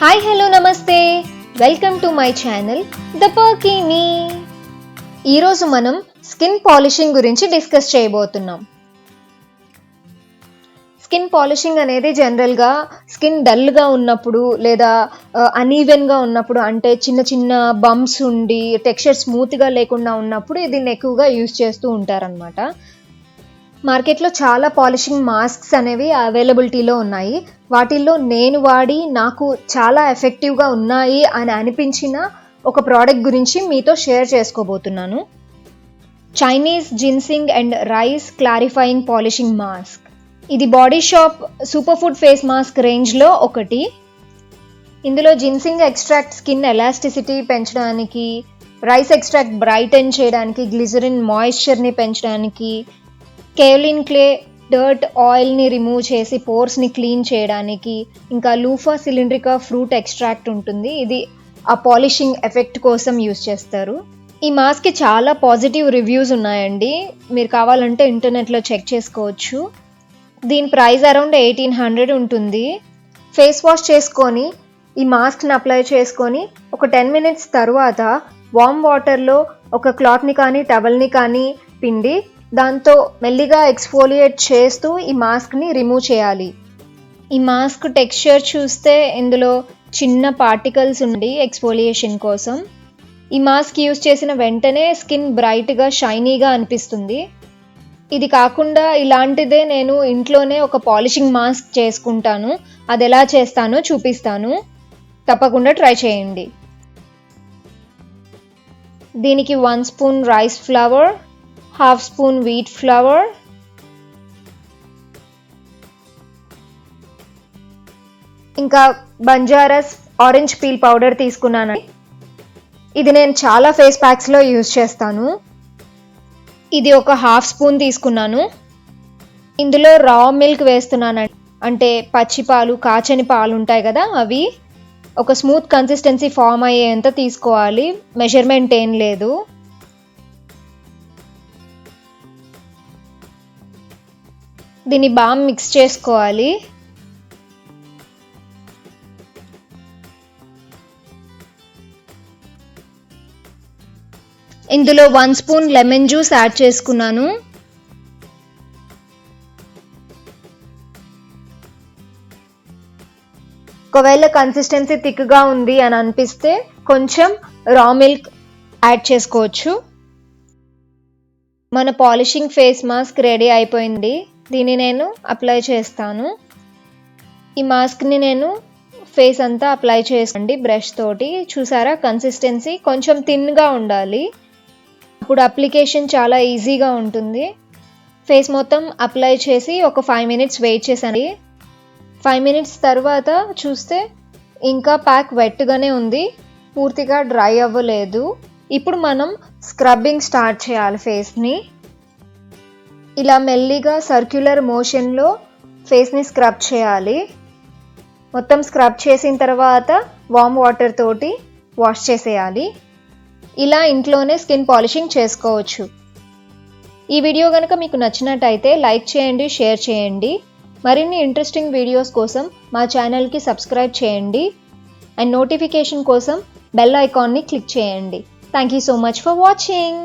Hi hello నమస్తే welcome to my channel the పర్కీని ఈరోజు మనం స్కిన్ పాలిషింగ్ గురించి డిస్కస్ చేయబోతున్నాం. స్కిన్ పాలిషింగ్ అనేది జనరల్గా స్కిన్ డల్గా ఉన్నప్పుడు లేదా అన్ఈవెన్గా ఉన్నప్పుడు అంటే చిన్న చిన్న బంప్స్ ఉండి టెక్స్చర్ స్మూత్గా లేకుండా ఉన్నప్పుడు దీన్ని ఎక్కువగా యూజ్ చేస్తూ ఉంటారనమాట మార్కెట్లో చాలా పాలిషింగ్ మాస్క్స్ అనేవి అవైలబిలిటీలో ఉన్నాయి. వాటిల్లో నేను వాడి నాకు చాలా ఎఫెక్టివ్గా ఉన్నాయి అని అనిపించిన ఒక ప్రోడక్ట్ గురించి మీతో షేర్ చేసుకోబోతున్నాను. Chinese ginseng and rice clarifying polishing mask ఇది Body Shop super food face mask రేంజ్లో ఒకటి. ఇందులో జిన్సింగ్ ఎక్స్ట్రాక్ట్ స్కిన్ ఎలాస్టిసిటీ పెంచడానికి రైస్ ఎక్స్ట్రాక్ట్ బ్రైటన్ చేయడానికి గ్లిజరిన్ మాయిశ్చర్ని పెంచడానికి కేవ్లిన్ క్లే డర్ట్ ఆయిల్ని రిమూవ్ చేసి పోర్స్ని క్లీన్ చేయడానికి ఇంకా లూఫా సిలిండ్రికా ఫ్రూట్ ఎక్స్ట్రాక్ట్ ఉంటుంది. ఇది ఆ పాలిషింగ్ ఎఫెక్ట్ కోసం యూస్ చేస్తారు. ఈ మాస్క్కి చాలా పాజిటివ్ రివ్యూస్ ఉన్నాయండి. మీరు కావాలంటే ఇంటర్నెట్లో చెక్ చేసుకోవచ్చు. దీని ప్రైస్ అరౌండ్ ఎయిటీన్ హండ్రెడ్ ఉంటుంది. ఫేస్ వాష్ చేసుకొని ఈ మాస్క్ని అప్లై చేసుకొని ఒక టెన్ మినిట్స్ తర్వాత వామ్ వాటర్లో ఒక క్లాత్ని కానీ టవల్ని కానీ పిండి దాంతో మెల్లిగా ఎక్స్ఫోలియేట్ చేస్తూ ఈ మాస్క్ని రిమూవ్ చేయాలి. ఈ మాస్క్ టెక్స్చర్ చూస్తే ఇందులో చిన్న పార్టికల్స్ ఉండి ఎక్స్ఫోలియేషన్ కోసం. ఈ మాస్క్ యూస్ చేసిన వెంటనే స్కిన్ బ్రైట్గా షైనీగా అనిపిస్తుంది. ఇది కాకుండా ఇలాంటిదే నేను ఇంట్లోనే ఒక పాలిషింగ్ మాస్క్ చేసుకుంటాను. అది ఎలా చేస్తానో చూపిస్తాను. తప్పకుండా ట్రై చేయండి. దీనికి one spoon rice flour half spoon wheat flour. ఇంకా బంజారస్ ఆరెంజ్ పీల్ పౌడర్ తీసుకున్నాను. ఇది నేను చాలా ఫేస్ ప్యాక్స్లో యూజ్ చేస్తాను. ఇది ఒక హాఫ్ స్పూన్ తీసుకున్నాను. ఇందులో రా మిల్క్ వేస్తున్నాను. అంటే పచ్చి పాలు కాచని పాలు ఉంటాయి కదా అవి. ఒక స్మూత్ కన్సిస్టెన్సీ ఫామ్ అయ్యేంత తీసుకోవాలి. మెజర్మెంట్ ఏం లేదు. దీన్ని బాగా మిక్స్ చేసుకోవాలి. ఇందులో one spoon lemon juice add చేసుకున్నాను. ఒకవేళ కన్సిస్టెన్సీ థిక్గా ఉంది అని అనిపిస్తే కొంచెం రా మిల్క్ యాడ్ చేసుకోవచ్చు. మన పాలిషింగ్ ఫేస్ మాస్క్ రెడీ అయిపోయింది. దీన్ని నేను అప్లై చేస్తాను. ఈ మాస్క్ని నేను ఫేస్ అంతా అప్లై చేసండి బ్రష్ తోటి. చూసారా? కన్సిస్టెన్సీ కొంచెం థిన్గా ఉండాలి. అప్పుడు అప్లికేషన్ చాలా ఈజీగా ఉంటుంది. ఫేస్ మొత్తం అప్లై చేసి ఒక ఫైవ్ మినిట్స్ వెయిట్ చేశాను ఫైవ్ మినిట్స్ తర్వాత చూస్తే ఇంకా ప్యాక్ వెట్గానే ఉంది. పూర్తిగా డ్రై అవ్వలేదు. ఇప్పుడు మనం స్క్రబ్బింగ్ స్టార్ట్ చేయాలి ఫేస్ని ఇలా మెల్లిగా సర్క్యులర్ మోషన్లో ఫేస్ని స్క్రబ్ చేయాలి. మొత్తం స్క్రబ్ చేసిన తర్వాత వామ్ వాటర్ తోటి వాష్ చేసేయాలి. ఇలా ఇంట్లోనే స్కిన్ పాలిషింగ్ చేసుకోవచ్చు. ఈ వీడియో కనుక మీకు నచ్చినట్టయితే లైక్ చేయండి షేర్ చేయండి. మరిన్ని ఇంట్రెస్టింగ్ వీడియోస్ కోసం మా ఛానల్కి సబ్స్క్రైబ్ చేయండి. అండ్ నోటిఫికేషన్ కోసం బెల్ ఐకాన్ని క్లిక్ చేయండి. Thank you so much for watching.